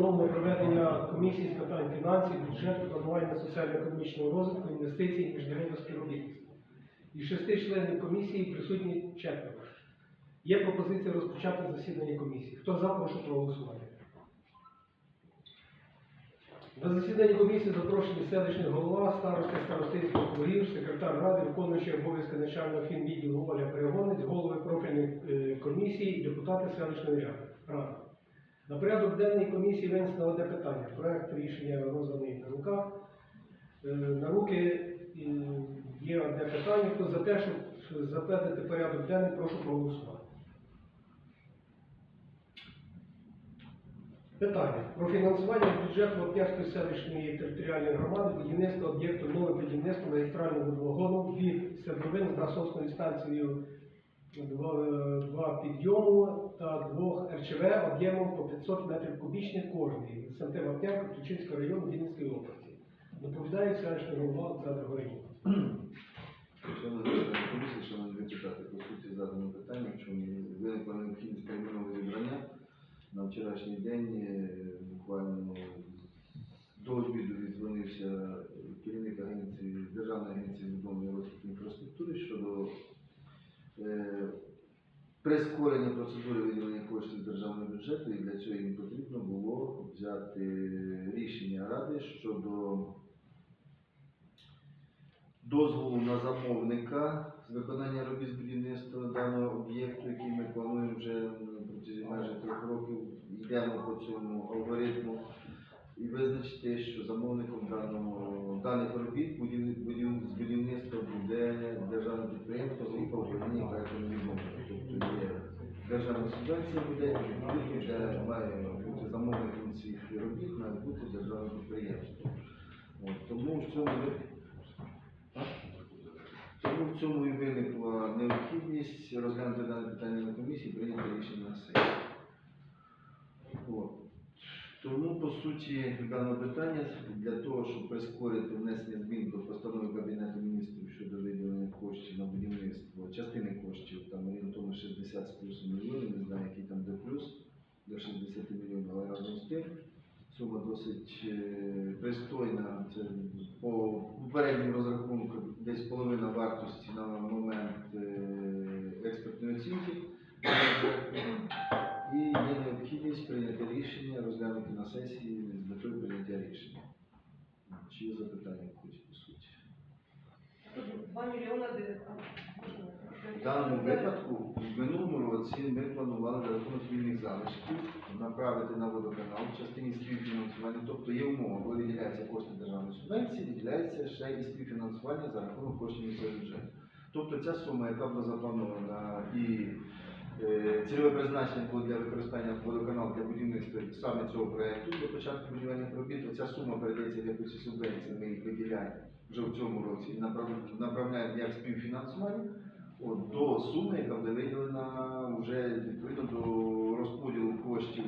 встановлено проведення комісії з питань фінансів, бюджету, планування соціально-економічного розвитку, інвестицій і міжнародного співробітництва. Із шести членів комісії присутні четверо. Є пропозиція розпочати засідання комісії. Хто за, прошу проголосувати. На засіданні комісії запрошені селищний голова, старости старостинських округів, секретар ради, виконуючий обов'язки начального фінвідділу Оля Перегонець, голови профільних е, комісій і депутати селищної ради. На порядок денний комісії винесено одне питання. Проект рішення розданий на руках. Е, На руки е, є одне питання. Хто за те, щоб затвердити порядок денний, прошу проголосувати. Питання про фінансування бюджету Вапнярської селищної територіальної громади будівництва об'єкту нове будівництво магістрального водовагону від Свердловин з насосною станцією два, е, підйому та двох РЧВ об'ємом по 500 метрів кубічних кожний. СМТ Вапнярка, Ключинський район Вінницької області. Доповідає селищний голова Олександр. Шановні комісії, шановні депутати, по суті задано питання, чому виникла необхідність термінового зібрання. На вчорашній день е, буквально до обіду віддзвонився керівник агенції, Державної агенції відновлення розвитку інфраструктури щодо прискорення процедури виділення коштів державного бюджету, і для цього їм потрібно було взяти рішення Ради щодо дозволу на замовника з виконання робіт з будівництва даного об'єкту, який ми плануємо вже протязі майже трьох років, йдемо по цьому алгоритму, і визначити, що замовником даного, даних робіт будів, будів, з будівництва буде державне підприємство з управління проектом відновлення. Тобто є державна субвенція буде, і де має бути замовником цих робіт, має бути державне підприємство. От, тому в цьому тому в цьому і виникла необхідність розглянути дане питання на комісії, прийняти рішення на сесії. Тому, по суті, дане питання для того, щоб прискорити внесення змін до постанови Кабінету міністрів щодо виділення коштів на будівництво, частини коштів, там орієнтовно 60 з плюсом мільйонів, не знаю, який там де плюс, до 60 мільйонів, але разом з тим. Сума досить е, пристойна. Це по попередньому розрахунку десь половина вартості на момент е, експертної оцінки. І є необхідність прийняти рішення, розглянути на сесії з метою прийняття рішення. Чи є запитання якісь по суті? 2 мільйона 900. В даному випадку в минулому році ми планували за рахунок вільних залишків направити на водоканал в частині співфінансування, тобто є умова, коли виділяються кошти державної субвенції, виділяється ще і співфінансування за рахунок коштів місцевого бюджету. Тобто ця сума, яка була запланована і е, цільове призначення було для використання водоканалу для будівництва саме цього проєкту до початку будівельних робіт, ця сума передається в якості субвенції, ми їх виділяємо вже в цьому році і направляємо як співфінансування от, до суми, яка буде виділена вже відповідно до розподілу коштів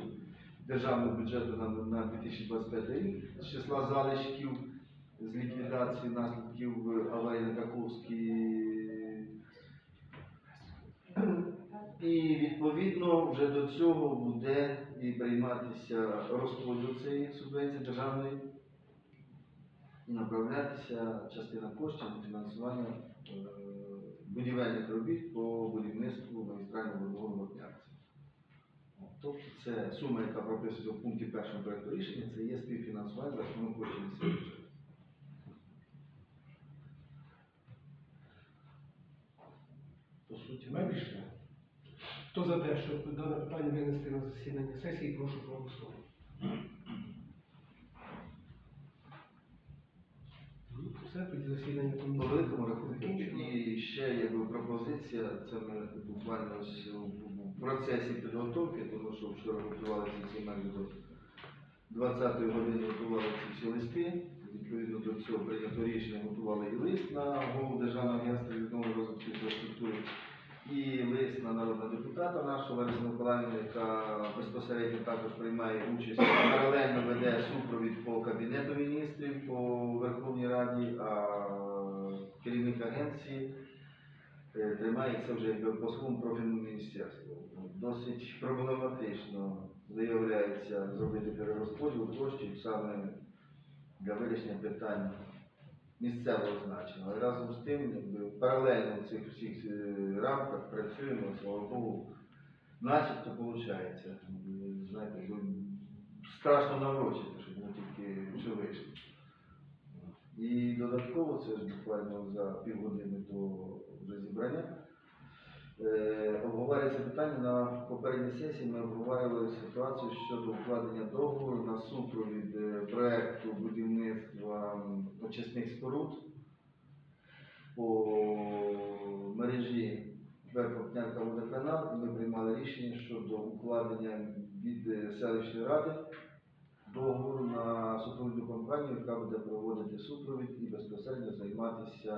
державного бюджету на, на 2025 рік з числа залишків з ліквідації наслідків аварії на Каховській. І відповідно вже до цього буде і прийматися розподіл цієї субвенції державної і направлятися частина коштів на фінансування е, будівельних робіт по будівництву магістрального водогону Вапнярці. Тобто це сума, яка прописується в пункті першого проекту рішення, це є співфінансування рахунок коштів місцевого бюджету. По суті, Ми пішли. Хто за те, щоб дане питання винести на засідання сесії, прошу проголосувати. Все, тоді засідання По комісії. великому рахунку. І ще якби пропозиція, це ми буквально ось в процесі підготовки, тому що вчора готувалися ці майже до 20-ї години готували ці всі листи. Відповідно до цього прийнято рішення, готували і лист на голову Державного агентства відновлення розвитку інфраструктури, і лист на народного депутата нашого Лариси Миколаївни, яка безпосередньо також приймає участь, паралельно веде супровід по Кабінету міністрів, по Верховній Раді, а керівник агенції е, тримається вже по своєму профільному міністерству. Досить проблематично виявляється зробити перерозподіл коштів саме для вирішення питань місцевого значення. Але разом з тим, якби паралельно в цих всіх е, рамках працюємо, слава Богу, начебто виходить. Знаєте, страшно наврочити, щоб ми тільки що вийшло. І додатково, це ж буквально за півгодини до вже зібрання, обговорюється питання на попередній сесії. Ми обговорювали ситуацію щодо укладення договору на супровід е, проекту будівництва очисних споруд по мережі Верховнярка водоканал. Ми приймали рішення щодо укладення від е, селищної ради договору на супровідну компанію, яка буде проводити супровід і безпосередньо займатися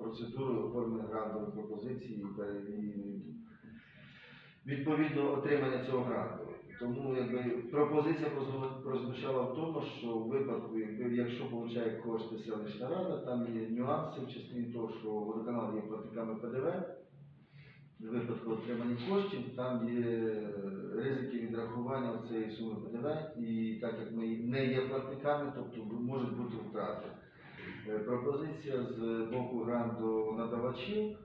процедурою оформлення грантової пропозиції і відповідно отримання цього гранту. Тому якби пропозиція прозвучала в тому, що в випадку, якби якщо получає кошти селищна рада, там є нюанси в частині того, що водоканал є платниками ПДВ. Випадку отримання коштів там є е, ризики відрахування цієї суми ПДВ, і так як ми не є платниками, тобто можуть бути втрати. Е, Пропозиція з боку грантонадавачів,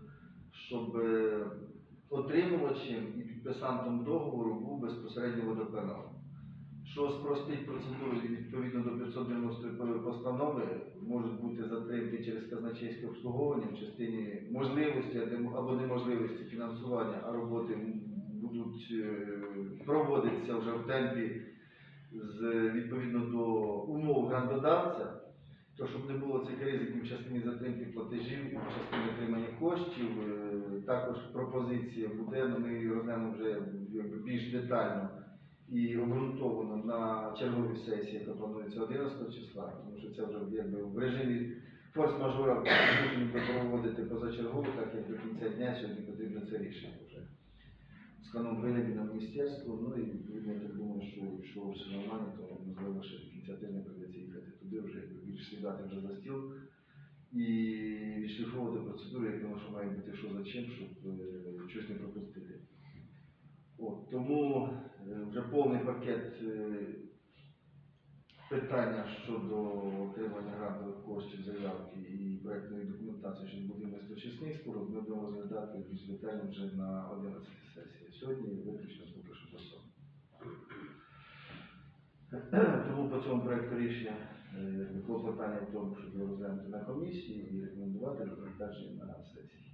щоб е, отримувачем і підписантом договору був безпосередньо водоканал. Що спростить процедуру відповідно до 590 постанови можуть бути затримки через казначейське обслуговування в частині можливості або- неможливості фінансування, а роботи будуть е, проводитися вже в темпі з відповідно до умов грантодавця, то щоб не було цих ризиків в частині затримки платежів в частині отримання коштів, е, також пропозиція буде, але ми її розглянемо вже більш детально і обґрунтовано на черговій сесії, яка планується 11 числа, тому що це вже якби в режимі форс-мажора буде проводити позачергово, так як до кінця дня сьогодні потрібно це рішення вже. З канон вигляді на міністерство, ну і я так думаю, що якщо все нормально, то можливо ще до кінця тижня прийдеться їхати туди вже якби більш сідати вже за стіл і відшліфовувати процедуру, як воно що має бути що за чим, щоб е, щось не пропустити. От, тому вже повний пакет е, питання щодо отримання грантових коштів, заявки і проектної документації щодо будівництва чесних споруд ми будемо розглядати більш детально вже на 11 сесії. Сьогодні виключно поки що сон. Тому по цьому проекту рішення е, клопотання в тому, щоб розглянути на комісії і рекомендувати до на сесії.